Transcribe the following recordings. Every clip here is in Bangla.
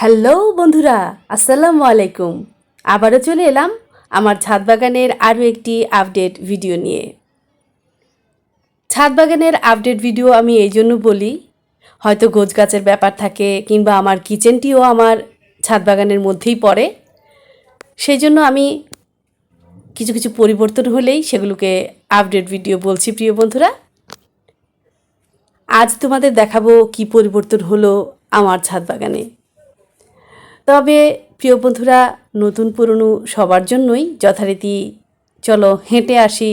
হ্যালো বন্ধুরা, আসসালামু আলাইকুম। আবারও চলে এলাম আমার ছাদ বাগানের আরও একটি আপডেট ভিডিও নিয়ে। ছাদ বাগানের আপডেট ভিডিও আমি এই জন্য বলি, হয়তো গোছ গাছের ব্যাপার থাকে কিংবা আমার কিচেনটিও আমার ছাদ বাগানের মধ্যেই পড়ে। সেই জন্য আমি কিছু কিছু পরিবর্তন হলেই সেগুলোকে আপডেট ভিডিও বলছি প্রিয় বন্ধুরা। আজ তোমাদের দেখাবো কি পরিবর্তন হলো আমার ছাদ বাগানে। তবে প্রিয় বন্ধুরা, নতুন পুরনো সবার জন্যই যথারীতি চলো হেঁটে আসি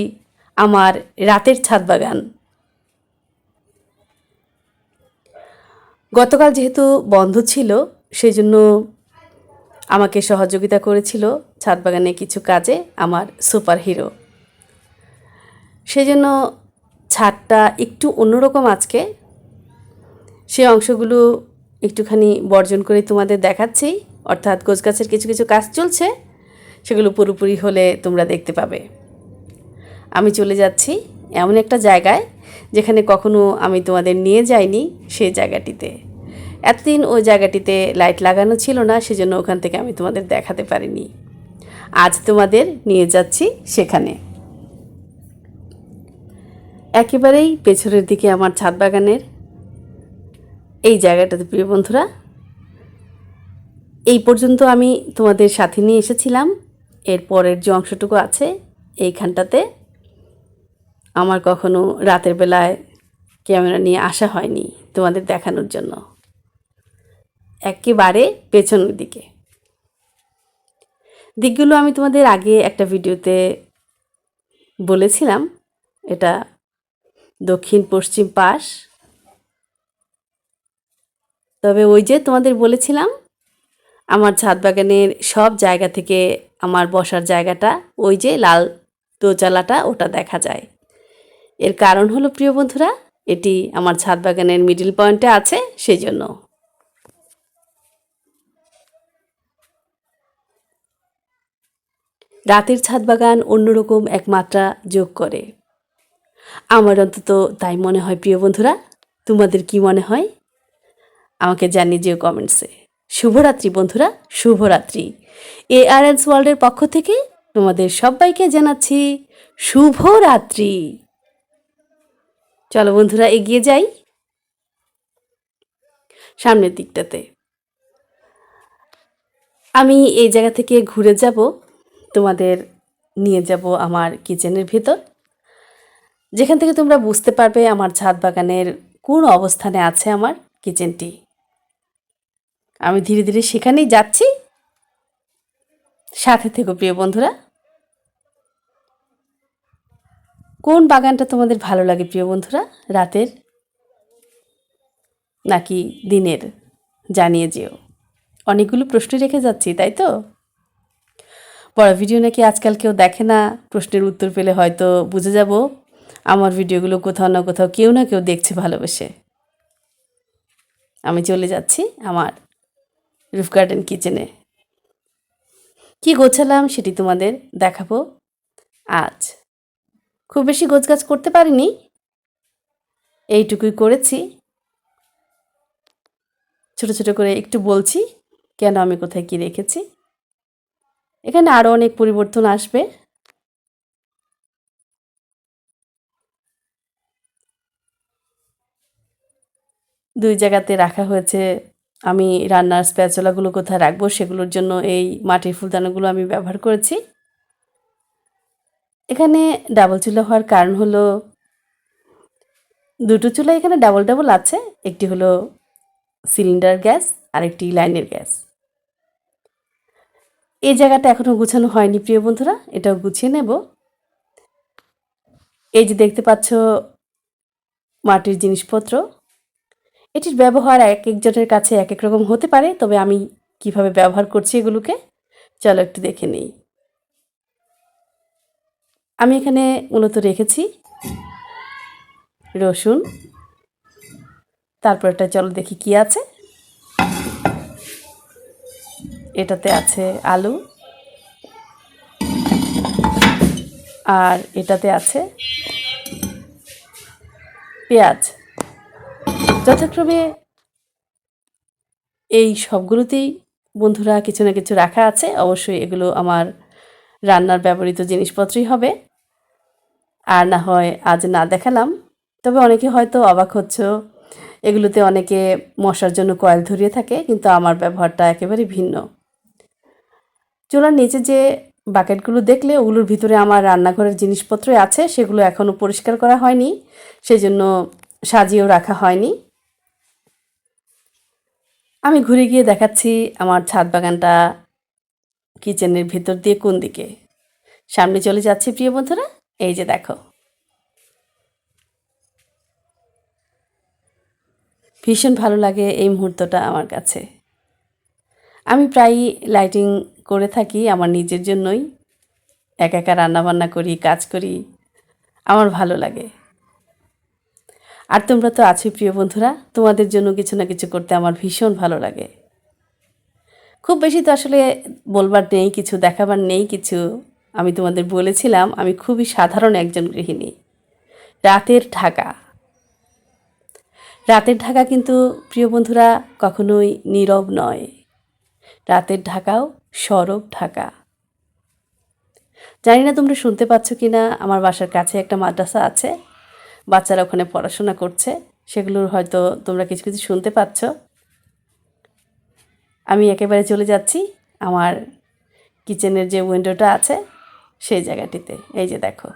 আমার রাতের ছাদ বাগান। গতকাল যেহেতু বন্ধ ছিল সেই জন্য আমাকে সহযোগিতা করেছিল ছাদ বাগানে কিছু কাজে আমার সুপার হিরো সেজন্য ছাদটা একটু অন্যরকম আজকে। সে অংশগুলো একটুখানি বর্জন করে তোমাদের দেখাচ্ছি। অর্থাৎ গাছের কিছু কিছু কাজ চলছে, সেগুলো পুরোপুরি হলে তোমরা দেখতে পাবে। আমি চলে যাচ্ছি এমন একটা জায়গায় যেখানে কখনো আমি তোমাদের নিয়ে যাইনি সেই জায়গাটিতে। এতদিন ওই জায়গাটিতে লাইট লাগানো ছিল না, সেজন্য ওখান থেকে আমি তোমাদের দেখাতে পারিনি। আজ তোমাদের নিয়ে যাচ্ছি সেখানে। একেবারেই পেছনের দিকে আমার ছাদ বাগানের এই জায়গাটাতে, প্রিয় বন্ধুরা। এই পর্যন্ত আমি তোমাদের সাথে নিয়ে এসেছিলাম। এর পরের যে অংশটুকু আছে, এইখানটাতে আমার কখনো রাতের বেলায় ক্যামেরা নিয়ে আসা হয়নি তোমাদের দেখানোর জন্য। একেবারে পেছনের দিকে। দিকগুলো আমি তোমাদের আগে একটা ভিডিওতে বলেছিলাম। এটা দক্ষিণ পশ্চিম পাশ। তবে ওই যে তোমাদের বলেছিলাম, আমার ছাদ বাগানের সব জায়গা থেকে আমার বসার জায়গাটা, ওই যে লাল দোচালাটা ওটা দেখা যায়। এর কারণ হলো, প্রিয় বন্ধুরা, এটি আমার ছাদ বাগানের মিডিল পয়েন্টে আছে, সেই জন্য। রাতের ছাদ বাগান অন্যরকম এক মাত্রা যোগ করে। আমার অন্তত তাই মনে হয়, প্রিয় বন্ধুরা। তোমাদের কি মনে হয়? আমাকে জানিয়ে যেও কমেন্টসে। শুভরাত্রি বন্ধুরা, শুভরাত্রি। এ আর এস ওয়ার্ল্ডের পক্ষ থেকে তোমাদের সবাইকে জানাচ্ছি শুভরাত্রি। চলো বন্ধুরা, এগিয়ে যাই। সামনের দিকটাতে। আমি এই জায়গা থেকে ঘুরে যাব, তোমাদের নিয়ে যাব আমার কিচেনের ভেতর। যেখান থেকে তোমরা বুঝতে পারবে আমার ছাদ বাগানের কোন অবস্থানে আছে আমার কিচেনটি। আমি ধীরে ধীরে সেখানেই যাচ্ছি। সাথে থেকো প্রিয় বন্ধুরা। কোন বাগানটা তোমাদের ভালো লাগে প্রিয় বন্ধুরা? রাতের নাকি দিনের? জানিয়ে যেও। অনেকগুলো প্রশ্ন রেখে যাচ্ছি, তাই তো? বড় ভিডিও নাকি আজকাল কেউ দেখে না, প্রশ্নের উত্তর পেলে হয়তো বুঝে যাব। আমার ভিডিওগুলো কোথাও না কোথাও কেউ না কেউ দেখছে ভালোবেসে। আমি চলে যাচ্ছি আমার রুফ গার্ডেন কিচেনে। কি গোছালাম সেটি তোমাদের দেখাবো আজ। খুব বেশি গোছগাছ করতে পারিনি। এইটুকুই করেছি। ছোট ছোট করে একটু বলছি কেন আমি কোথায় কি রেখেছি। এখানে আরও অনেক পরিবর্তন আসবে। দুই জায়গাতে রাখা হয়েছে আমি রান্নার স্প্যাচলাগুলো কোথায় রাখব সেগুলোর জন্য এই মাটির ফুলদানাগুলো আমি ব্যবহার করেছি। এখানে ডাবল চুলা হওয়ার কারণ হলো দুটো চুলা এখানে ডাবল ডাবল আছে, একটি হলো সিলিন্ডার গ্যাস আর একটি লাইনের গ্যাস এই জায়গাটা এখনও গুছানো হয়নি, প্রিয় বন্ধুরা, এটাও গুছিয়ে নেব। এই যে দেখতে পাচ্ছ মাটির জিনিসপত্র এটির ব্যবহার এক একজনের কাছে এক এক রকম হতে পারে, তবে আমি কীভাবে ব্যবহার করছি এগুলোকে? চলো একটু দেখে নেই। আমি এখানে মূলত রেখেছি রসুন। তারপর এটা চলো দেখি কি আছে। এটাতে আছে আলু। আর এটাতে আছে পেঁয়াজ। যথাক্রমে এই সবগুলোতেই বন্ধুরা কিছু না কিছু রাখা আছে। অবশ্যই এগুলো আমার রান্নার ব্যবহৃত জিনিসপত্রই হবে। আর না হয় আজ না দেখালাম। তবে অনেকে হয়তো অবাক হচ্ছ, এগুলোতে অনেকে মশার জন্য কয়েল ধরিয়ে থাকে, কিন্তু আমার ব্যবহারটা একেবারে ভিন্ন। চুলার নিচে যে বাকেটগুলো দেখলে, ওগুলোর ভিতরে আমার রান্নাঘরের জিনিসপত্রই আছে, সেগুলো এখনও পরিষ্কার করা হয়নি। সেই জন্য সাজিয়েও রাখা হয়নি। আমি ঘুরে গিয়ে দেখাচ্ছি আমার ছাদ বাগানটা কিচেনের ভেতর দিয়ে কোন দিকে। সামনে চলে যাচ্ছি, প্রিয় বন্ধুরা। এই যে দেখো। ভীষণ ভালো লাগে এই মুহূর্তটা আমার কাছে। আমি প্রায়ই লাইটিং করে থাকি, আমার নিজের জন্যই। একা একা রান্নাবান্না করি, কাজ করি, আমার ভালো লাগে। আর তোমরা তো আছোই প্রিয় বন্ধুরা, তোমাদের জন্য কিছু না কিছু করতে আমার ভীষণ ভালো লাগে। খুব বেশি তো আসলে বলবার নেই, কিছু দেখাবার নেই, কিছু আমি তোমাদের বলেছিলাম, আমি খুবই সাধারণ একজন গৃহিণী। রাতের ঢাকা। রাতের ঢাকা কিন্তু প্রিয় বন্ধুরা কখনোই নীরব নয়। রাতের ঢাকাও সরব ঢাকা। জানি না তোমরা শুনতে পাচ্ছ কি না আমার বাসার কাছে একটা মাদ্রাসা আছে। বাচ্চারা ওখানে পড়াশোনা করছে, সেগুলোর হয়তো তোমরা কিছু কিছু শুনতে পাচ্ছ। আমি একেবারে চলে যাচ্ছি আমার কিচেনের যে উইন্ডোটা আছে, সেই জায়গাটিতে। এই যে দেখো।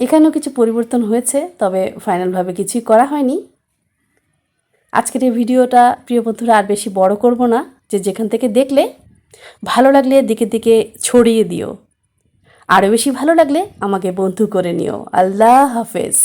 এখানেও কিছু পরিবর্তন হয়েছে, তবে ফাইনালভাবে কিছুই করা হয়নি। আজকের এই ভিডিওটা, প্রিয় বন্ধুরা, আর বেশি বড় করব না। যে যেখান থেকে দেখলে ভালো লাগলে দিকে দিকে ছড়িয়ে দিও। আরও বেশি ভালো লাগলে আমাকে বন্ধু করে নিও। আল্লাহ হাফেজ।